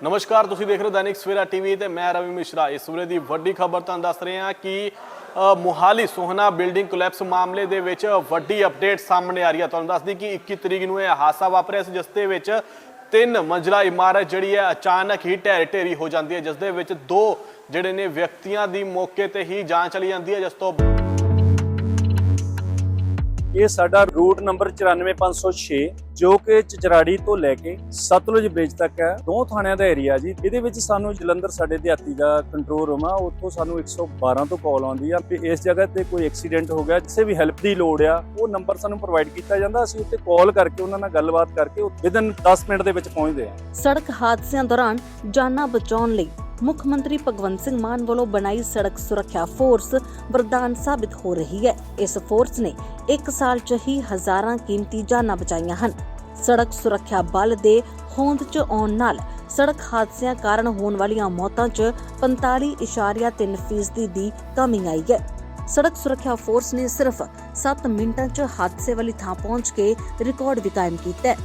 ਨਮਸਕਾਰ ਤੁਸੀਂ ਦੇਖ ਰਹੇ ਹੋ ਦੈਨਿਕ ਸਵੇਰਾ ਟੀਵੀ ਤੇ ਮੈਂ ਰਵੀ ਮਿਸ਼ਰਾ। ਇਸ ਵੇਲੇ ਦੀ ਵੱਡੀ ਖਬਰ ਤੁਹਾਨੂੰ ਦੱਸ ਰਹੇ ਹਾਂ ਕਿ ਅ, ਮੁਹਾਲੀ ਸੋਹਣਾ ਬਿਲਡਿੰਗ ਕੋਲੈਪਸ ਮਾਮਲੇ ਦੇ ਵਿੱਚ ਵੱਡੀ ਅਪਡੇਟ ਸਾਹਮਣੇ ਆ ਰਹੀ ਹੈ। ਤੁਹਾਨੂੰ ਦੱਸਦੀ ਕਿ 21 ਤਰੀਕ ਨੂੰ ਇਹ ਹਾਦਸਾ ਵਾਪਰਿਆ ਸੀ ਜਿਸ ਦੇ ਵਿੱਚ ਤਿੰਨ ਮੰਜ਼ਲਾ ਇਮਾਰਤ ਜਿਹੜੀ ਹੈ ਅਚਾਨਕ ਹੀ ਢਹਿ ਢੇਰੀ ਹੋ ਜਾਂਦੀ ਹੈ ਜਿਸ ਦੇ ਵਿੱਚ ਦੋ ਜਿਹੜੇ ਨੇ ਵਿਅਕਤੀਆਂ ਦੀ ਮੌਕੇ ਤੇ ਹੀ ਜਾਂਚ ਚਲੀ ਜਾਂਦੀ ਹੈ ਜਿਸ ਤੋਂ ਇਹ ਸਾਡਾ ਰੂਟ ਨੰਬਰ 94506 ਜੋ ਕਿ ਚਚਰਾੜੀ ਤੋਂ ਲੈ ਕੇ ਸਤਲੁਜ ਬ੍ਰਿਜ ਤੱਕ ਹੈ। ਦੋ ਥਾਣਿਆਂ ਦਾ ਏਰੀਆ ਜੀ। ਇਹਦੇ ਵਿੱਚ ਸਾਨੂੰ ਜਲੰਧਰ ਸਾਡੇ ਦਿਹਾਤੀ ਦਾ ਕੰਟਰੋਲ ਰੂਮ ਆ। ਉੱਥੋਂ ਸਾਨੂੰ 112 ਤੋਂ ਕਾਲ ਆਉਂਦੀ ਆ। ਕਿ ਇਸ ਜਗ੍ਹਾ ਤੇ ਕੋਈ ਐਕਸੀਡੈਂਟ ਹੋ ਗਿਆ ਕਿਸੇ ਵੀ ਹੈਲਪ ਦੀ ਲੋੜ ਆ, ਉਹ ਨੰਬਰ ਸਾਨੂੰ ਪ੍ਰੋਵਾਈਡ ਕੀਤਾ ਜਾਂਦਾ। ਅਸੀਂ ਉੱਤੇ ਕਾਲ ਕਰਕੇ, ਉਹਨਾਂ ਨਾਲ ਗੱਲਬਾਤ ਕਰਕੇ ਵਿਦਨ 10 ਮਿੰਟ ਦੇ ਵਿੱਚ ਪਹੁੰਚਦੇ ਆ ਸੜਕ ਹਾਦਸਿਆਂ ਦੌਰਾਨ ਜਾਨਾਂ ਬਚਾਉਣ ਲਈ ਮੁੱਖ ਮੰਤਰੀ ਭਗਵੰਤ ਸਿੰਘ ਮਾਨ ਵੱਲੋਂ ਬਣਾਈ ਸੜਕ ਸੁਰੱਖਿਆ ਫੋਰਸ ਵਰਦਾਨ ਸਾਬਿਤ ਹੋ ਰਹੀ ਹੈ। ਇਸ ਫੋਰਸ ਨੇ 1 ਸਾਲ 'ਚ ਹੀ ਹਜ਼ਾਰਾਂ ਕੀਮਤੀ ਜਾਨਾਂ ਬਚਾਈਆਂ ਹਨ। ਸੜਕ ਸੁਰੱਖਿਆ ਬਲ ਦੇ ਹੋਂਦ 'ਚ ਆਉਣ ਨਾਲ ਸੜਕ ਹਾਦਸਿਆਂ ਕਾਰਨ ਹੋਣ ਵਾਲੀਆਂ ਮੌਤਾਂ 'ਚ 45.3% ਦੀ ਕਮੀ ਆਈ ਹੈ। ਸੜਕ ਸੁਰੱਖਿਆ ਫੋਰਸ ਨੇ ਸਿਰਫ 7 ਮਿੰਟਾਂ 'ਚ ਹਾਦਸੇ ਵਾਲੀ ਥਾਂ ਪਹੁੰਚ ਕੇ ਰਿਕਾਰਡ ਵੀ ਕਾਇਮ ਕੀਤਾ ਹੈ।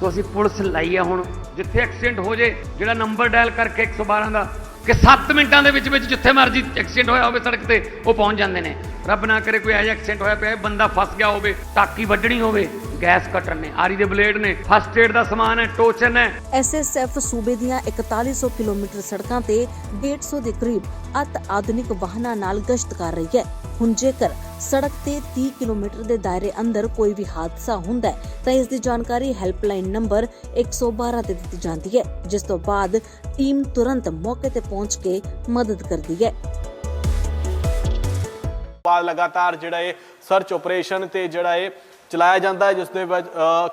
ਤੋ ਅਸੀਂ ਪੁਲਿਸ ਲਾਈ ਆ ਹੁਣ, ਜਿੱਥੇ ਐਕਸੀਡੈਂਟ ਹੋ ਜੇ, ਜਿਹੜਾ ਨੰਬਰ ਡਾਇਲ ਕਰਕੇ 112 ਦਾ, ਕਿ 7 ਮਿੰਟਾਂ ਦੇ ਵਿੱਚ ਵਿੱਚ ਜਿੱਥੇ ਮਰਜ਼ੀ ਐਕਸੀਡੈਂਟ ਹੋਇਆ ਹੋਵੇ ਸੜਕ ਤੇ, ਉਹ ਪਹੁੰਚ ਜਾਂਦੇ ਨੇ। ਰੱਬ ਨਾ ਕਰੇ ਕੋਈ ਐਜਾ ਐਕਸੀਡੈਂਟ ਹੋਇਆ ਪਿਆ ਬੰਦਾ ਫਸ ਗਿਆ ਹੋਵੇ, ਟਾਕੀ ਵੱਢਣੀ ਹੋਵੇ ਗੈਸ ਕਟਰ ਨੇ, ਆਰੀ ਦੇ ਬਲੇਡ ਨੇ ਫਸਟ ਏਡ ਦਾ ਸਮਾਨ ਹੈ ਟੋਚਨ ਹੈ ਐਸਐਸਐਫ ਸੂਬੇ ਦੀਆਂ 4100 ਕਿਲੋਮੀਟਰ ਸੜਕਾਂ ਤੇ 150 ਦੇ ਕਰੀਬ ਅਤ ਆਧੁਨਿਕ ਵਾਹਨਾਂ ਨਾਲ ਗਸ਼ਤ ਕਰ ਰਹੀ ਹੈ। ਹੁਣ ਜੇਕਰ ਸੜਕ ਤੇ 30 ਕਿਲੋਮੀਟਰ ਦੇ ਦਾਇਰੇ ਅੰਦਰ ਕੋਈ ਵੀ ਹਾਦਸਾ ਹੁੰਦਾ ਹੈ, ਤਾਂ ਇਸ ਦੀ ਜਾਣਕਾਰੀ ਹੈਲਪਲਾਈਨ ਨੰਬਰ 112 ਤੇ ਦਿੱਤੀ ਜਾਂਦੀ ਹੈ, ਜਿਸ ਤੋਂ ਬਾਅਦ ਟੀਮ ਤੁਰੰਤ ਮੌਕੇ ਤੇ ਪਹੁੰਚ ਕੇ ਮਦਦ ਕਰਦੀ ਹੈ। ਬਾਅਦ ਲਗਾਤਾਰ ਜਿਹੜਾ ਇਹ ਸਰਚ ਆਪਰੇਸ਼ਨ ਤੇ ਜਿਹੜਾ ਇਹ ਚਲਾਇਆ ਜਾਂਦਾ ਹੈ ਜਿਸ ਦੇ ਵਿੱਚ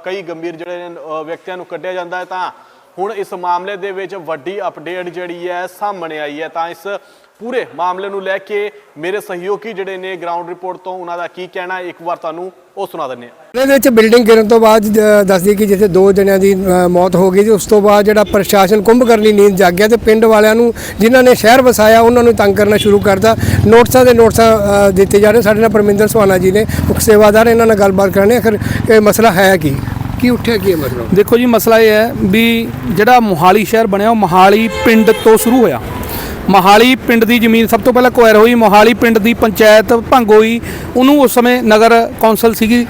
ਕਈ ਗੰਭੀਰ ਜਿਹੜੇ ਵਿਅਕਤੀਆਂ ਨੂੰ ਕੱਢਿਆ ਜਾਂਦਾ ਹੈ। ਤਾਂ ਹੁਣ ਇਸ ਮਾਮਲੇ ਦੇ ਵਿੱਚ ਵੱਡੀ ਅਪਡੇਟ ਜਿਹੜੀ ਹੈ, ਸਾਹਮਣੇ ਆਈ ਹੈ। ਤਾਂ ਇਸ ਪੂਰੇ ਮਾਮਲੇ ਨੂੰ ਲੈ ਕੇ ਮੇਰੇ ਸਹਿਯੋਗੀ ਜਿਹੜੇ ਨੇ ਗਰਾਊਂਡ ਰਿਪੋਰਟ ਤੋਂ ਉਹਨਾਂ ਦਾ ਕੀ ਕਹਿਣਾ ਹੈ, ਇੱਕ ਵਾਰ ਤੁਹਾਨੂੰ ਉਹ ਸੁਣਾ ਦਿੰਦੇ ਹਾਂ। ਇਹਦੇ ਵਿੱਚ ਬਿਲਡਿੰਗ ਗਿਰਨ ਤੋਂ ਬਾਅਦ ਜ- ਦੱਸਦੀ ਕਿ ਜਿੱਥੇ ਦੋ ਜਣਿਆਂ ਦੀ ਮੌਤ ਹੋ ਗਈ ਤੇ ਉਸ ਤੋਂ ਬਾਅਦ ਜਿਹੜਾ ਪ੍ਰਸ਼ਾਸਨ ਕੁੰਭ ਕਰਨ ਲਈ ਨੀਂਦ ਜਾਗ ਗਿਆ ਤੇ ਪਿੰਡ ਵਾਲਿਆਂ ਨੂੰ ਜਿਨ੍ਹਾਂ ਨੇ ਸ਼ਹਿਰ ਵਸਾਇਆ ਉਹਨਾਂ ਨੂੰ ਤੰਗ ਕਰਨਾ ਸ਼ੁਰੂ ਕਰਤਾ। ਨੋਟਿਸਾਂ ਦੇ ਨੋਟਿਸਾਂ ਦਿੱਤੇ ਜਾ ਰਹੇ ਸਾਡੇ ਨਾਲ ਪਰਮਿੰਦਰ ਸੁਹਾਨਾ ਜੀ ਨੇ ਮੁੱਖ ਸੇਵਾਦਾਰ ਇਹਨਾਂ ਨਾਲ ਗੱਲਬਾਤ ਕਰਨੀ ਆਖਰ ਇਹ ਮਸਲਾ ਹੈ ਕੀ? ਕੀ ਉੱਠਿਆ ਕੀ ਹੈ ਮਸਲਾ? ਦੇਖੋ ਜੀ ਮਸਲਾ ਇਹ ਹੈ ਵੀ ਜਿਹੜਾ ਮੋਹਾਲੀ ਸ਼ਹਿਰ ਬਣਿਆ ਉਹ ਮੋਹਾਲੀ ਪਿੰਡ ਤੋਂ ਸ਼ੁਰੂ ਹੋਇਆ। ਮੋਹਾਲੀ ਪਿੰਡ ਦੀ ਜ਼ਮੀਨ ਸਭ ਤੋਂ ਪਹਿਲਾਂ ਕੁਐਰ ਹੋਈ, ਮੋਹਾਲੀ ਪਿੰਡ ਦੀ ਪੰਚਾਇਤ ਭੰਗ ਹੋਈ। ਉਹਨੂੰ ਉਸ ਸਮੇਂ ਨਗਰ ਕੌਂਸਲ ਸੀਗੀ।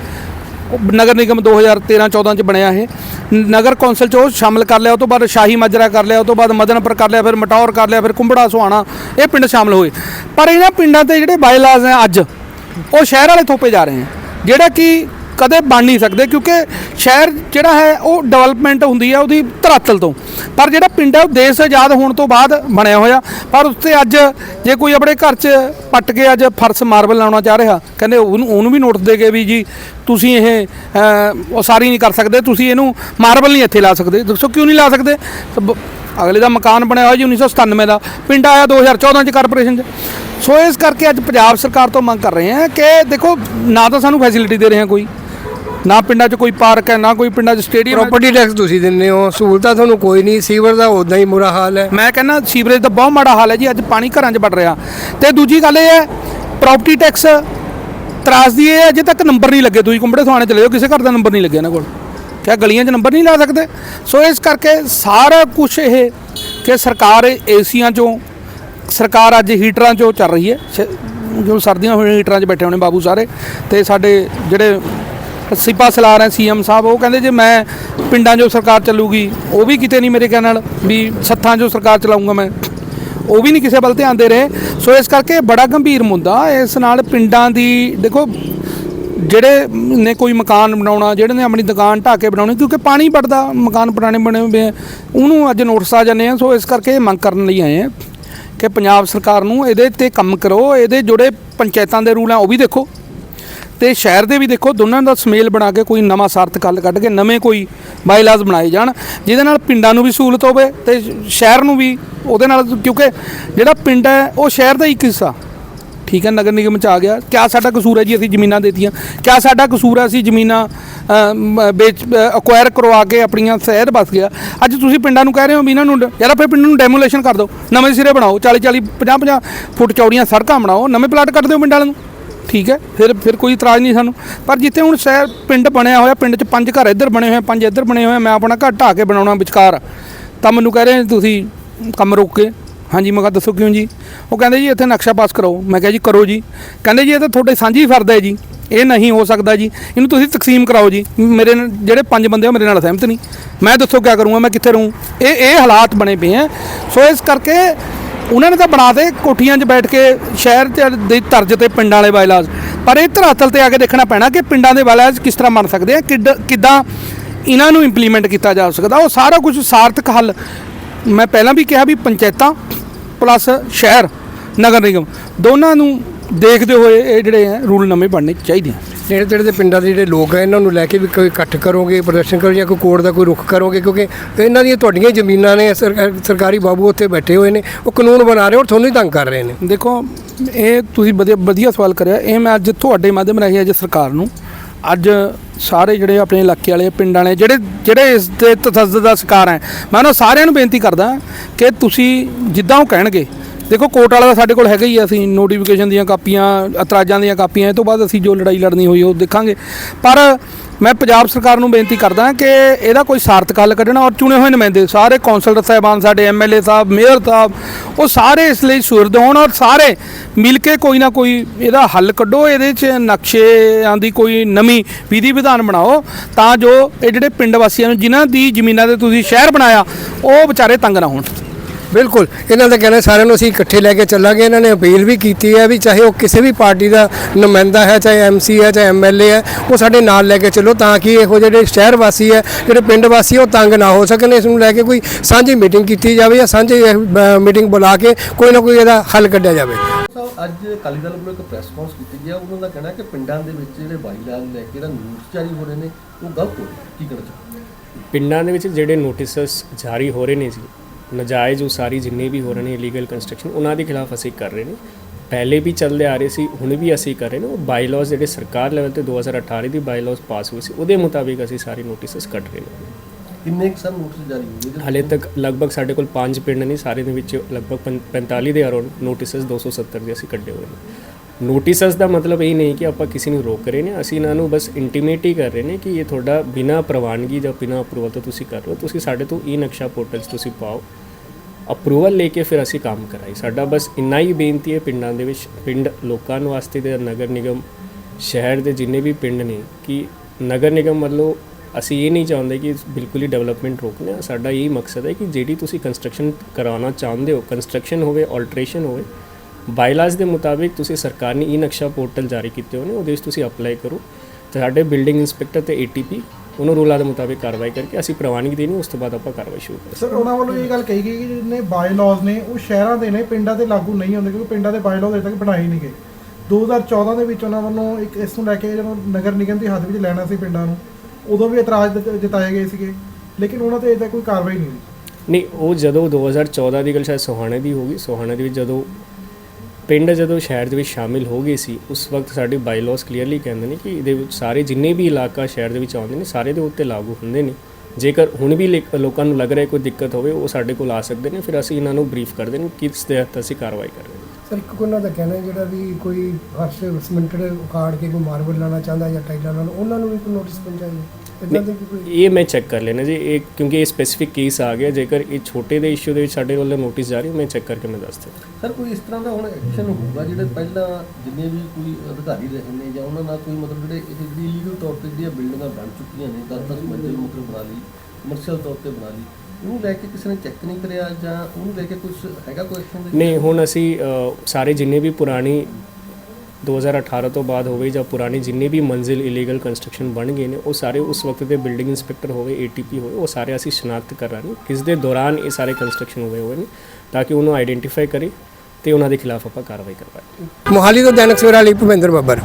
ਨਗਰ ਨਿਗਮ 2013-14 ਚ ਬਣਿਆ ਇਹ। ਨਗਰ ਕੌਂਸਲ ਚ ਉਹ ਸ਼ਾਮਲ ਕਰ ਲਿਆ, ਉਹ ਤੋਂ ਬਾਅਦ ਸ਼ਾਹੀ ਮਾਜਰਾ ਕਰ ਲਿਆ, ਉਹ ਤੋਂ ਬਾਅਦ ਮਦਨਪੁਰ ਕਰ ਲਿਆ, ਫਿਰ ਮਟੌਰ ਕਰ ਲਿਆ, ਫਿਰ ਕੁੰਬੜਾ, ਸੁਹਾਣਾ, ਇਹ ਪਿੰਡ ਸ਼ਾਮਲ ਹੋਏ। ਪਰ ਇਹਨਾਂ ਪਿੰਡਾਂ ਤੇ ਜਿਹੜੇ ਬਾਇਲਾਜ਼ ਹੈ ਅੱਜ, ਉਹ ਸ਼ਹਿਰ ਵਾਲੇ ਥੋਪੇ ਜਾ ਰਹੇ ਹੈ ਜਿਹੜਾ ਕਿ ਕਦੇ ਬਣ ਨਹੀਂ ਸਕਦੇ ਕਿਉਂਕਿ ਸ਼ਹਿਰ ਜਿਹੜਾ ਹੈ ਉਹ ਡਿਵੈਲਪਮੈਂਟ ਹੁੰਦੀ ਹੈ ਉਹਦੀ ਧਰਾਤਲ ਤੋਂ। ਪਰ ਜਿਹੜਾ ਪਿੰਡ ਹੈ ਉਹ ਦੇਸ਼ ਆਜ਼ਾਦ ਹੋਣ ਤੋਂ ਬਾਅਦ ਬਣਿਆ ਹੋਇਆ। ਪਰ ਉੱਤੇ ਅੱਜ ਜੇ ਕੋਈ ਆਪਣੇ ਘਰ 'ਚ ਪੱਟ ਕੇ ਅੱਜ ਫਰਸ਼ ਮਾਰਬਲ ਲਾਉਣਾ ਚਾਹ ਰਿਹਾ ਕਹਿੰਦੇ ਉਹਨੂੰ ਉਹਨੂੰ ਵੀ ਨੋਟਿਸ ਦੇ ਕੇ ਵੀ ਜੀ ਤੁਸੀਂ ਇਹ ਅ, ਉਸਾਰੀ ਨਹੀਂ ਕਰ ਸਕਦੇ ਤੁਸੀਂ ਇਹਨੂੰ ਮਾਰਬਲ ਨਹੀਂ ਇੱਥੇ ਲਾ ਸਕਦੇ। ਦੱਸੋ ਕਿਉਂ ਨਹੀਂ ਲਾ ਸਕਦੇ? ਬ- ਅਗਲੇ ਦਾ ਮਕਾਨ ਬਣਿਆ ਹੋਇਆ ਜੀ 1997 ਦਾ। ਪਿੰਡ ਆਇਆ 2014 ਚ ਕਾਰਪੋਰੇਸ਼ਨ ਚ। ਸੋ ਇਸ ਕਰਕੇ ਅੱਜ ਪੰਜਾਬ ਸਰਕਾਰ ਤੋਂ ਮੰਗ ਕਰ ਰਹੇ ਹਾਂ ਕਿ ਦੇਖੋ ਨਾ ਤਾਂ ਸਾਨੂੰ ਫੈਸਿਲਿਟੀ ਦੇ ਰਹੇ ਹਾਂ ਕੋਈ। ਨਾ ਪਿੰਡਾਂ 'ਚ ਕੋਈ ਪਾਰਕ ਹੈ ਨਾ ਕੋਈ ਪਿੰਡਾਂ 'ਚ ਸਟੇਡੀਅਮ ਹੈ। ਪ੍ਰਾਪਰਟੀ ਟੈਕਸ ਤੁਸੀਂ ਦਿੰਦੇ ਹੋ ਸਹੂਲਤਾਂ ਤੁਹਾਨੂੰ ਕੋਈ ਨਹੀਂ ਸੀਵਰ ਦਾ ਉਦਾਂ ਹੀ ਬੁਰਾ ਹਾਲ ਹੈ। ਮੈਂ ਕਹਿੰਦਾ ਸੀਵਰੇਜ ਦਾ ਬਹੁਤ ਮਾੜਾ ਹਾਲ ਹੈ ਜੀ ਅੱਜ ਪਾਣੀ ਘਰਾਂ 'ਚ ਵੜ ਰਿਹਾ। ਤੇ ਦੂਜੀ ਗੱਲ ਇਹ ਹੈ ਪ੍ਰਾਪਰਟੀ ਟੈਕਸ ਤਰਾਸਦੀ ਇਹ ਹੈ ਅਜੇ ਤੱਕ ਨੰਬਰ ਨਹੀਂ ਲੱਗੇ। ਤੁਸੀਂ ਕੁੰਬੜੇ ਥਾਣੇ ਚਲੇ ਜਾਓ ਕਿਸੇ ਘਰ ਦਾ ਨੰਬਰ ਨਹੀਂ ਲੱਗਿਆ ਇਹਨਾਂ ਕੋਲ। ਕਿਆ ਗਲੀਆਂ 'ਚ ਨੰਬਰ ਨਹੀਂ ਲਾ ਸਕਦੇ? ਸੋ ਇਸ ਕਰਕੇ ਸਾਰਾ ਕੁਝ ਇਹ ਕਿ ਸਰਕਾਰ ਏਸੀਆਂ 'ਚੋਂ ਸਰਕਾਰ ਅੱਜ ਹੀਟਰਾਂ 'ਚੋਂ ਚੱਲ ਰਹੀ ਹੈ। ਜੋ ਸਰਦੀਆਂ ਹੋਈਆਂ ਹੀਟਰਾਂ 'ਚ ਬੈਠੇ ਹੋਣੇ ਬਾਬੂ ਸਾਰੇ। ਤੇ ਸਾਡੇ ਜਿਹੜੇ ਸਿਪਾ ਸਲਾਰ ਹੈ ਸੀਐਮ ਸਾਹਿਬ, ਉਹ ਕਹਿੰਦੇ ਜੇ ਮੈਂ ਪਿੰਡਾਂ 'ਚੋਂ ਸਰਕਾਰ ਚੱਲੂਗੀ, ਉਹ ਵੀ ਕਿਤੇ ਨਹੀਂ ਮੇਰੇ ਕਹਿਣ ਨਾਲ, ਵੀ ਸੱਥਾਂ 'ਚੋਂ ਸਰਕਾਰ ਚਲਾਉਂਗਾ ਮੈਂ, ਉਹ ਵੀ ਨਹੀਂ ਕਿਸੇ ਵੱਲ ਧਿਆਨ ਦੇ ਰਹੇ। ਸੋ ਇਸ ਕਰਕੇ ਬੜਾ ਗੰਭੀਰ ਮੁੱਦਾ, ਇਸ ਨਾਲ ਪਿੰਡਾਂ ਦੀ, ਦੇਖੋ, ਜਿਹੜੇ ਨੇ ਕੋਈ ਮਕਾਨ ਬਣਾਉਣਾ, ਜਿਹੜੇ ਨੇ ਆਪਣੀ ਦੁਕਾਨ ਢਾਹ ਕੇ ਬਣਾਉਣੀ, ਕਿਉਂਕਿ ਪਾਣੀ ਵੜਦਾ ਮਕਾਨ ਪੁਰਾਣੇ ਬਣੇ ਹੋਏ ਉਹਨੂੰ ਅੱਜ ਨੋਟਿਸ ਆ ਜਾਂਦੇ ਆ, ਸੋ ਇਸ ਕਰਕੇ ਇਹ ਮੰਗ ਕਰਨ ਲਈ ਆਏ ਆ ਕਿ ਪੰਜਾਬ ਸਰਕਾਰ ਨੂੰ ਇਹਦੇ ਤੇ ਕੰਮ ਕਰੋ, ਇਹਦੇ ਜੁੜੇ ਪੰਚਾਇਤਾਂ ਦੇ ਰੂਲ ਆ, ਉਹ ਵੀ ਦੇਖੋ। ਤੇ ਸ਼ਹਿਰ ਦੇ ਵੀ ਦੇਖੋ ਦੋਨਾਂ ਦਾ ਸਮੇਲ ਬਣਾ ਕੇ ਕੋਈ ਨਵਾਂ ਸਾਰਥਕ ਹੱਲ ਕੱਢ ਕੇ ਨਵੇਂ ਕੋਈ ਬਾਈਲਾਜ਼ ਬਣਾਏ ਜਾਣ, ਜਿਹਦੇ ਨਾਲ ਪਿੰਡਾਂ ਨੂੰ ਵੀ ਸਹੂਲਤ ਹੋਵੇ ਤੇ ਸ਼ਹਿਰ ਨੂੰ ਵੀ ਉਹਦੇ ਨਾਲ, ਕਿਉਂਕਿ ਜਿਹੜਾ ਪਿੰਡ ਹੈ ਉਹ ਸ਼ਹਿਰ ਦਾ ਇੱਕ ਹਿੱਸਾ। ਠੀਕ ਹੈ, ਨਗਰ ਨਿਗਮ ਚ ਆ ਗਿਆ। ਕਿਆ ਸਾਡਾ ਕਸੂਰ ਹੈ ਜੀ ਅਸੀਂ ਜ਼ਮੀਨਾਂ ਦੇਤੀਆਂ? ਕਿਆ ਸਾਡਾ ਕਸੂਰ ਹੈ ਅਸੀਂ ਜ਼ਮੀਨਾਂ ਵੇਚ ਅਕਵਾਇਰ ਕਰਵਾ ਕੇ ਆਪਣੀਆਂ ਸ਼ਹਿਰ ਬਸ ਗਿਆ? ਅੱਜ ਤੁਸੀਂ ਪਿੰਡਾਂ ਨੂੰ ਕਹਿ ਰਹੇ ਹੋ ਵੀ ਇਹਨਾਂ ਨੂੰ, ਯਾਰ ਫਿਰ ਪਿੰਡਾਂ ਨੂੰ ਡੈਮੋਲੇਸ਼ਨ ਕਰ ਦਿਓ। ਨਵੇਂ ਸਿਰੇ ਬਣਾਓ 40 40 50 50 ਫੁੱਟ ਚੌੜੀਆਂ ਸੜਕਾਂ ਬਣਾਓ, ਨਵੇਂ ਪਲਾਟ ਕੱਟ ਦਿਓ ਪਿੰਡ ਵਾਲਿਆਂ ਨੂੰ। ਠੀਕ ਹੈ, ਫਿਰ ਫਿਰ ਕੋਈ ਇਤਰਾਜ਼ ਨਹੀਂ ਸਾਨੂੰ। ਪਰ ਜਿੱਥੇ ਹੁਣ ਸ਼ਹਿਰ ਪਿੰਡ ਬਣਿਆ ਹੋਇਆ, ਪਿੰਡ 'ਚ ਪੰਜ ਘਰ ਇੱਧਰ ਬਣੇ ਹੋਏ ਪੰਜ ਇੱਧਰ ਬਣੇ ਹੋਏ ਮੈਂ ਆਪਣਾ ਘਰ ਢਾਹ ਕੇ ਬਣਾਉਣਾ ਵਿਚਕਾਰ। ਤਾਂ ਮੈਨੂੰ ਕਹਿ ਰਹੇ ਤੁਸੀਂ ਕੰਮ ਰੋਕ ਕੇ। ਹਾਂਜੀ, ਮੈਂ ਕਿਹਾ ਦੱਸੋ ਕਿਉਂ ਜੀ? ਉਹ ਕਹਿੰਦੇ ਜੀ, ਇੱਥੇ ਨਕਸ਼ਾ ਪਾਸ ਕਰਾਓ ਮੈਂ ਕਿਹਾ ਜੀ, ਕਰੋ ਜੀ। ਕਹਿੰਦੇ ਜੀ, ਇਹ ਤਾਂ ਤੁਹਾਡੇ ਸਾਂਝੀ ਫਰਜ਼ ਹੈ ਜੀ। ਇਹ ਨਹੀਂ ਹੋ ਸਕਦਾ ਜੀ। ਇਹਨੂੰ ਤੁਸੀਂ ਤਕਸੀਮ ਕਰਾਓ ਜੀ। ਮੇਰੇ ਜਿਹੜੇ ਪੰਜ ਬੰਦੇ ਆ, ਉਹ ਮੇਰੇ ਨਾਲ ਸਹਿਮਤ ਨਹੀਂ। ਮੈਂ ਦੱਸੋ ਕੀ ਕਰੂੰਗਾ, ਮੈਂ ਕਿੱਥੇ ਰਹੂੰ? ਇਹ ਇਹ ਹਾਲਾਤ ਬਣੇ ਪਏ ਆ। ਸੋ ਇਸ ਕਰਕੇ ਉਹਨਾਂ ਨੇ ਤਾਂ ਬਣਾ ਦੇ ਕੋਠੀਆਂ 'ਚ ਬੈਠ ਕੇ ਸ਼ਹਿਰ ਤੇ ਦੇ ਤਰਜ਼ ਤੇ ਪਿੰਡਾਂ ਵਾਲੇ ਬਾਇਲਾਜ਼ ਪਰ ਇਹ ਧਰਾਤਲ ਤੇ ਆ ਕੇ ਦੇਖਣਾ ਪੈਣਾ ਕਿ ਪਿੰਡਾਂ ਦੇ ਬਾਇਲਾਜ਼ ਕਿਸ ਤਰ੍ਹਾਂ ਬਣ ਸਕਦੇ ਆ, ਕਿੱਡ- ਕਿੱਦਾਂ ਇਹਨਾਂ ਨੂੰ ਇੰਪਲੀਮੈਂਟ ਕੀਤਾ ਜਾ ਸਕਦਾ। ਉਹ ਸਾਰਾ ਕੁਝ ਸਾਰਥਕ ਹੱਲ ਮੈਂ ਪਹਿਲਾਂ ਵੀ ਕਿਹਾ ਵੀ ਪੰਚਾਇਤਾਂ ਪਲੱਸ ਸ਼ਹਿਰ, ਨਗਰ ਨਿਗਮ, ਦੋਨਾਂ ਨੂੰ ਦੇਖਦੇ ਹੋਏ ਇਹ ਜਿਹੜੇ ਆ, ਰੂਲ ਨਵੇਂ ਬਣਨੇ ਚਾਹੀਦੇ ਆ। ਨੇੜੇ ਤੇੜੇ ਦੇ ਪਿੰਡਾਂ ਦੇ ਜਿਹੜੇ ਲੋਕ ਆ, ਇਹਨਾਂ ਨੂੰ ਲੈ ਕੇ ਵੀ ਕੋਈ ਇਕੱਠ ਕਰੋਗੇ, ਪ੍ਰਦਰਸ਼ਨ ਕਰੋ ਜਾਂ ਕੋਈ ਕੋਰਟ ਦਾ ਕੋਈ ਰੁਖ ਕਰੋਗੇ? ਕਿਉਂਕਿ ਇਹਨਾਂ ਦੀਆਂ ਤੁਹਾਡੀਆਂ ਜ਼ਮੀਨਾਂ ਨੇ, ਸਰਕਾਰੀ ਬਾਬੂ ਉੱਥੇ ਬੈਠੇ ਹੋਏ ਨੇ, ਉਹ ਕਾਨੂੰਨ ਬਣਾ ਰਹੇ ਔਰ ਤੁਹਾਨੂੰ ਹੀ ਤੰਗ ਕਰ ਰਹੇ ਨੇ। ਦੇਖੋ, ਇਹ ਤੁਸੀਂ ਵਧੀਆ ਵਧੀਆ ਸਵਾਲ ਕਰਿਆ। ਇਹ ਮੈਂ ਅੱਜ ਤੁਹਾਡੇ ਮਾਧਿਅਮ ਰਾਹੀਂ ਅੱਜ ਸਰਕਾਰ ਨੂੰ, ਅੱਜ ਸਾਰੇ ਜਿਹੜੇ ਆਪਣੇ ਇਲਾਕੇ ਵਾਲੇ, ਪਿੰਡਾਂ ਵਾਲੇ, ਜਿਹੜੇ ਜਿਹੜੇ ਇਸ ਦੇ ਤਸੱਦਦ ਦਾ ਸ਼ਿਕਾਰ ਹੈ, ਮੈਂ ਉਹਨਾਂ ਸਾਰਿਆਂ ਨੂੰ ਬੇਨਤੀ ਕਰਦਾ ਕਿ ਤੁਸੀਂ ਜਿੱਦਾਂ ਉਹ ਕਹਿਣਗੇ ਦੇਖੋ ਕੋਰਟ ਵਾਲਾ ਤਾਂ ਸਾਡੇ ਕੋਲ ਹੈਗਾ ਹੀ ਆ, ਅਸੀਂ ਨੋਟੀਫਿਕੇਸ਼ਨ ਦੀਆਂ ਕਾਪੀਆਂ ਇਤਰਾਜ਼ਾਂ ਦੀਆਂ ਕਾਪੀਆਂ ਇਹ ਤੋਂ ਬਾਅਦ ਅਸੀਂ ਜੋ ਲੜਾਈ ਲੜਨੀ ਹੋਈ ਉਹ ਦੇਖਾਂਗੇ। ਪਰ ਮੈਂ ਪੰਜਾਬ ਸਰਕਾਰ ਨੂੰ ਬੇਨਤੀ ਕਰਦਾ ਕਿ ਇਹਦਾ ਕੋਈ ਸਾਰਥਕ ਹੱਲ ਕੱਢਣਾ ਔਰ ਚੁਣੇ ਹੋਏ ਨੁਮਾਇੰਦੇ ਸਾਰੇ ਕੌਂਸਲਰ ਸਾਹਿਬਾਨ ਸਾਡੇ ਐਮਐਲਏ ਸਾਹਿਬ ਮੇਅਰ ਸਾਹਿਬ ਉਹ ਸਾਰੇ ਇਸ ਲਈ ਸੁਰਦ ਹੋਣ ਔਰ ਸਾਰੇ ਮਿਲ ਕੇ ਕੋਈ ਨਾ ਕੋਈ ਇਹਦਾ ਹੱਲ ਕੱਢੋ ਇਹਦੇ 'ਚ ਨਕਸ਼ਿਆਂ ਦੀ ਕੋਈ ਨਵੀਂ ਵਿਧੀ ਵਿਧਾਨ ਬਣਾਓ ਤਾਂ ਜੋ ਇਹ ਜਿਹੜੇ ਪਿੰਡ ਵਾਸੀਆਂ ਨੂੰ ਜਿਨ੍ਹਾਂ ਦੀ ਜ਼ਮੀਨਾਂ ਤੇ ਤੁਸੀਂ ਸ਼ਹਿਰ ਬਣਾਇਆ ਉਹ ਵਿਚਾਰੇ ਤੰਗ ਨਾ ਹੋਣ। ਬਿਲਕੁਲ। ਇਹਨਾਂ ਦਾ ਕਹਿਣਾ ਸਾਰਿਆਂ ਨੂੰ ਅਸੀਂ ਇਕੱਠੇ ਲੈ ਕੇ ਚੱਲਾਂਗੇ। ਇਹਨਾਂ ਨੇ ਅਪੀਲ ਵੀ ਕੀਤੀ ਹੈ ਵੀ ਚਾਹੇ ਉਹ ਕਿਸੇ ਵੀ ਪਾਰਟੀ ਦਾ ਨੁਮਾਇੰਦਾ ਹੈ ਚਾਹੇ ਐਮਸੀ ਹੈ ਚਾਹੇ ਐਮਐਲਏ ਹੈ ਉਹ ਸਾਡੇ ਨਾਲ ਲੈ ਕੇ ਚੱਲੋ ਤਾਂ ਕਿ ਇਹੋ ਜਿਹੇ ਜਿਹੜੇ ਸ਼ਹਿਰ ਵਾਸੀ ਹੈ ਜਿਹੜੇ ਪਿੰਡ ਵਾਸੀ ਉਹ ਤੰਗ ਨਾ ਹੋ ਸਕਣ। ਇਸ ਨੂੰ ਲੈ ਕੇ ਕੋਈ ਸਾਂਝੀ ਮੀਟਿੰਗ ਕੀਤੀ ਜਾਵੇ ਜਾਂ ਸਾਂਝੀ ਮੀਟਿੰਗ ਬੁਲਾ ਕੇ ਕੋਈ ਨਾ ਕੋਈ ਇਹਦਾ ਹੱਲ ਕੱਢਿਆ ਜਾਵੇ। ਅੱਜ ਅਕਾਲੀ ਦਲ ਵੱਲੋਂ ਇੱਕ ਪ੍ਰੈਸ ਕਾਨਫਰੰਸ ਕੀਤੀ ਗਈ ਆ ਉਹਨਾਂ ਦਾ ਕਹਿਣਾ ਕਿ ਪਿੰਡਾਂ ਦੇ ਵਿੱਚ ਜਿਹੜੇ ਬਾਈਲਾਲ ਲੈ ਕੇ ਜਿਹੜਾ ਨਿਊਜ਼ ਜਾਰੀ ਹੋ ਰਹੇ ਨੇ ਉਹ ਗਲਤ ਹੋ ਰਹੇ ਕੀ ਕਹਿਣਾ ਚਾਹੁੰਦੇ ਪਿੰਡਾਂ ਦੇ ਵਿੱਚ ਜਿਹੜੇ ਨੋਟਿਸਸ ਜਾਰੀ ਹੋ ਰਹੇ ਨੇ ਜੀ ਨਜਾਇਜ਼ ਉਸਾਰੀ ਜਿੰਨੇ ਵੀ ਹੋ ਰਹੇ ਨੇ ਇਲੀਗਲ ਕੰਸਟਰਕਸ਼ਨ ਉਹਨਾਂ ਦੇ ਖਿਲਾਫ ਅਸੀਂ ਕਰ ਰਹੇ ਨੇ। ਪਹਿਲੇ ਵੀ ਚੱਲਦੇ ਆ ਰਹੇ ਸੀ ਹੁਣ ਵੀ ਅਸੀਂ ਕਰ ਰਹੇ ਨੇ। ਉਹ ਬਾਈਲਾਜ਼ ਜਿਹੜੇ ਸਰਕਾਰ ਲੈਵਲ ਤੇ 2018 ਦੀ ਬਾਈਲਾਜ਼ ਪਾਸ ਹੋਈ ਸੀ ਉਹਦੇ ਮੁਤਾਬਿਕ ਅਸੀਂ ਸਾਰੇ ਨੋਟਿਸਸ ਕੱਢ ਰਹੇ ਨੇ। ਕਿੰਨੇ ਸਰ ਨੋਟਿਸ ਜਾਰੀ ਹੋਏ ਹਾਲੇ ਤੱਕ ਲਗਭਗ ਸਾਡੇ ਕੋਲ 5 ਪਿੰਡ ਨੇ ਸਾਰੇ ਦੇ ਵਿੱਚ ਲਗਭਗ ਪੰ- 45 ਦੇ ਅਰਾਊਂਡ ਨੋਟਿਸਸ 270 ਦੇ ਅਸੀਂ ਕੱਢੇ ਹੋਏ ਨੇ। ਨੋਟਿਸਸ ਦਾ ਮਤਲਬ ਇਹ ਨਹੀਂ ਕਿ ਆਪਾਂ ਕਿਸੇ ਨੂੰ ਰੋਕ ਰਹੇ ਨੇ, ਅਸੀਂ ਇਹਨਾਂ ਨੂੰ ਬਸ ਇੰਟੀਮੇਟ ਹੀ ਕਰ ਰਹੇ ਨੇ ਕਿ ਇਹ ਤੁਹਾਡਾ ਬਿਨਾ ਪ੍ਰਵਾਨਗੀ ਜਾਂ ਬਿਨਾ ਅਪਰੂਵਲ ਤੋਂ ਤੁਸੀਂ ਕਰ ਰਹੇ ਹੋ। ਤੁਸੀਂ ਸਾਡੇ ਤੋਂ ਈ ਨਕਸ਼ਾ ਪੋਰਟਲ 'ਚ ਤੁਸੀਂ ਪਾਓ ਅਪਰੂਵਲ ਲੈ ਕੇ ਫਿਰ ਅਸੀਂ ਕੰਮ ਕਰਾਈ ਸਾਡਾ ਬਸ ਇੰਨਾ ਹੀ ਬੇਨਤੀ ਹੈ ਪਿੰਡਾਂ ਦੇ ਵਿੱਚ, ਪਿੰਡ ਲੋਕਾਂ ਨੂੰ ਵਾਸਤੇ ਤੇ ਨਗਰ ਨਿਗਮ ਸ਼ਹਿਰ ਦੇ ਜਿੰਨੇ ਵੀ ਪਿੰਡ ਨੇ ਕਿ ਨਗਰ ਨਿਗਮ ਵੱਲੋਂ ਅਸੀਂ ਇਹ ਨਹੀਂ ਚਾਹੁੰਦੇ ਕਿ ਬਿਲਕੁਲ ਹੀ ਡਿਵੈਲਪਮੈਂਟ ਰੋਕਣਾ। ਸਾਡਾ ਇਹ ਮਕਸਦ ਹੈ ਕਿ ਜਿਹੜੀ ਤੁਸੀਂ ਕੰਸਟਰਕਸ਼ਨ ਕਰਾਉਣਾ ਚਾਹੁੰਦੇ ਹੋ ਕੰਸਟਰਕਸ਼ਨ ਹੋਵੇ ਆਲਟਰੇਸ਼ਨ ਹੋਵੇ ਬਾਈਲਾਜ਼ ਦੇ ਮੁਤਾਬਿਕ ਤੁਸੀਂ ਸਰਕਾਰ ਨੇ ਈ ਨਕਸ਼ਾ ਪੋਰਟਲ ਜਾਰੀ ਕੀਤੇ ਨੇ ਉਹਦੇ ਵਿੱਚ ਤੁਸੀਂ ਅਪਲਾਈ ਕਰੋ। ਤੇ ਸਾਡੇ ਬਿਲਡਿੰਗ ਇੰਸਪੈਕਟਰ ਤੇ ਏਟੀਪੀ ਉਹਨੂੰ ਰੂਲਾਂ ਦੇ ਮੁਤਾਬਿਕ ਕਾਰਵਾਈ ਕਰਕੇ ਅਸੀਂ ਪ੍ਰਵਾਨਗੀ ਦੇਣੀ ਉਸ ਤੋਂ ਬਾਅਦ ਆਪਾਂ ਕਾਰਵਾਈ ਸ਼ੁਰੂ ਕਰਾਂਗੇ। ਸਰ ਉਹਨਾਂ ਵੱਲੋਂ ਇਹ ਗੱਲ ਕਹੀ ਗਈ ਕਿ ਜਿਹਨੇ ਬਾਇਲਾਜ਼ ਨੇ ਉਹ ਸ਼ਹਿਰਾਂ ਦੇ ਨੇ ਪਿੰਡਾਂ ਤੇ ਲਾਗੂ ਨਹੀਂ ਹੁੰਦੇ ਕਿਉਂਕਿ ਪਿੰਡਾਂ ਦੇ ਬਾਇਲਾਜ਼ ਅਜੇ ਤੱਕ ਬਣਾਏ ਨਹੀਂ ਗਏ। 2014 ਦੇ ਵਿੱਚ ਉਹਨਾਂ ਵੱਲੋਂ ਇੱਕ ਇਸ ਨੂੰ ਲੈ ਕੇ ਜਦੋਂ ਨਗਰ ਨਿਗਮ ਦੀ ਹੱਥ ਵਿੱਚ ਲੈਣਾ ਸੀ ਪਿੰਡਾਂ ਨੂੰ ਉਦੋਂ ਵੀ ਇਤਰਾਜ਼ ਜਤਾਏ ਗਏ ਸੀਗੇ ਲੇਕਿਨ ਉਹਨਾਂ ਤੇ ਅਜੇ ਤੱਕ ਕੋਈ ਕਾਰਵਾਈ ਨਹੀਂ ਹੋਈ। ਨਹੀਂ ਉਹ ਜਦੋਂ 2014 ਦੀ ਗੱਲ ਸ਼ਾਇਦ ਸੋਹਾਣੇ ਦੀ ਹੋਗੀ ਸੋਹਾਣੇ ਦੇ ਵਿੱਚ ਜਦੋਂ ਪਿੰਡ ਜਦੋਂ ਸ਼ਹਿਰ ਦੇ ਵਿੱਚ ਸ਼ਾਮਿਲ ਹੋ ਗਏ ਸੀ, ਉਸ ਵਕਤ ਸਾਡੇ ਬਾਈਲਾਜ਼ ਕਲੀਅਰਲੀ ਕਹਿੰਦੇ ਨੇ ਕਿ ਇਹਦੇ ਵਿੱਚ ਸਾਰੇ ਜਿੰਨੇ ਵੀ ਇਲਾਕਾ ਸ਼ਹਿਰ ਦੇ ਵਿੱਚ ਆਉਂਦੇ ਨੇ, ਸਾਰੇ ਦੇ ਉੱਤੇ ਲਾਗੂ ਹੁੰਦੇ ਨੇ। ਜੇਕਰ ਹੁਣ ਵੀ ਲੇ- ਲੋਕਾਂ ਨੂੰ ਲੱਗ ਰਿਹਾ ਕੋਈ ਦਿੱਕਤ ਹੋਵੇ, ਉਹ ਸਾਡੇ ਕੋਲ ਆ ਸਕਦੇ ਨੇ, ਫਿਰ ਅਸੀਂ ਇਹਨਾਂ ਨੂੰ ਬਰੀਫ ਕਰਦੇ ਨੇ ਕਿਸ ਦੇ ਹੱਥ ਅਸੀਂ ਕਾਰਵਾਈ ਕਰ ਰਹੇ ਹਾਂ। ਸਰ, ਇੱਕ ਉਹਨਾਂ ਦਾ ਕਹਿਣਾ ਜਿਹੜਾ ਵੀ ਕੋਈ ਫਰਸ਼ ਸਮਿੰਟਡ ਉਖਾੜ ਕੇ ਕੋਈ ਮਾਰਬਲ ਲਾਣਾ ਚਾਹੁੰਦਾ ਜਾਂ ਟਾਈਲਾਂ ਲਾਉਣਾ, ਉਹਨਾਂ ਨੂੰ ਵੀ ਕੋਈ ਨੋਟਿਸ ਪਹੁੰਚਾਈਏ? ਇਦਾਂ ਦੇ ਵੀ ਕੋਈ ਇਹ ਮੈਂ ਚੈੱਕ ਕਰ ਲੈਣਾ ਜੀ ਇਹ ਕਿਉਂਕਿ ਇਹ ਸਪੈਸੀਫਿਕ ਕੇਸ ਆ ਗਿਆ ਜੇਕਰ ਇਹ ਛੋਟੇ ਦੇ ਇਸ਼ੂ ਦੇ ਵਿੱਚ ਸਾਡੇ ਵੱਲੋਂ ਨੋਟਿਸ ਜਾਰੀ ਮੈਂ ਚੈੱਕ ਕਰਕੇ ਮੈਂ ਦੱਸ ਦਿੰਦਾ। ਸਰ ਕੋਈ ਇਸ ਤਰ੍ਹਾਂ ਦਾ ਹੁਣ ਐਕਸ਼ਨ ਹੋਊਗਾ ਜਿਹੜੇ ਪਹਿਲਾਂ ਜਿੰਨੇ ਵੀ ਕੋਈ ਅਧਿਕਾਰੀ ਰਹੇ ਨੇ ਜਾਂ ਉਹਨਾਂ ਨਾਲ ਕੋਈ ਮਤਲਬ ਜਿਹੜੇ ਇਹ ਜਿਹੜੀ ਲੀਗਲ ਤੌਰ ਤੇ ਜਿਹੜੀਆਂ ਬਿਲਡਿੰਗਾਂ ਬਣ ਚੁੱਕੀਆਂ ਨੇ 10-10 ਮੰਜ਼ਿਲ ਮਤਲਬ ਬਣਾ ਲਈ ਕਮਰਸ਼ੀਅਲ ਤੌਰ ਤੇ ਬਣਾ ਲਈ ਉਹਨੂੰ ਲੈ ਕੇ ਕਿਸੇ ਨੇ ਚੈੱਕ ਨਹੀਂ ਕਰਿਆ ਜਾਂ ਉਹਨੂੰ ਲੈ ਕੇ ਕੁਝ ਹੈਗਾ ਕੋਈ ਐਕਸ਼ਨ ਨਹੀਂ ਹੁਣ ਅਸੀਂ ਸਾਰੇ ਜਿੰਨੇ ਵੀ ਪੁਰਾਣੀ 2018 ਤੋਂ ਬਾਅਦ ਹੋਵੇ ਜਾਂ ਪੁਰਾਣੀ ਜਿੰਨੇ ਵੀ ਮੰਜ਼ਿਲ ਇਲੀਗਲ ਕੰਸਟਰਕਸ਼ਨ ਬਣ ਗਏ ਨੇ, ਉਹ ਸਾਰੇ ਉਸ ਵਕਤ ਦੇ ਬਿਲਡਿੰਗ ਇੰਸਪੈਕਟਰ ਹੋਵੇ ਏਟੀਪੀ ਹੋਵੇ, ਉਹ ਸਾਰੇ ਅਸੀਂ ਸ਼ਨਾਖਤ ਕਰ ਰਹੇ ਨੇ ਕਿਸ ਦੇ ਦੌਰਾਨ ਇਹ ਸਾਰੇ ਕੰਸਟਰਕਸ਼ਨ ਹੋਏ ਹੋਏ ਨੇ, ਤਾਂ ਕਿ ਉਹਨੂੰ ਆਈਡੈਂਟੀਫਾਈ ਕਰੇ ਤੇ ਉਹਨਾਂ ਦੇ ਖਿਲਾਫ ਆਪਾਂ ਕਾਰਵਾਈ ਕਰਵਾਏ ਮੋਹਾਲੀ ਤੋਂ ਦੈਨਿਕ ਸਵੇਰਾ ਲਈ ਭੁਪਿੰਦਰ ਬੱਬਰ।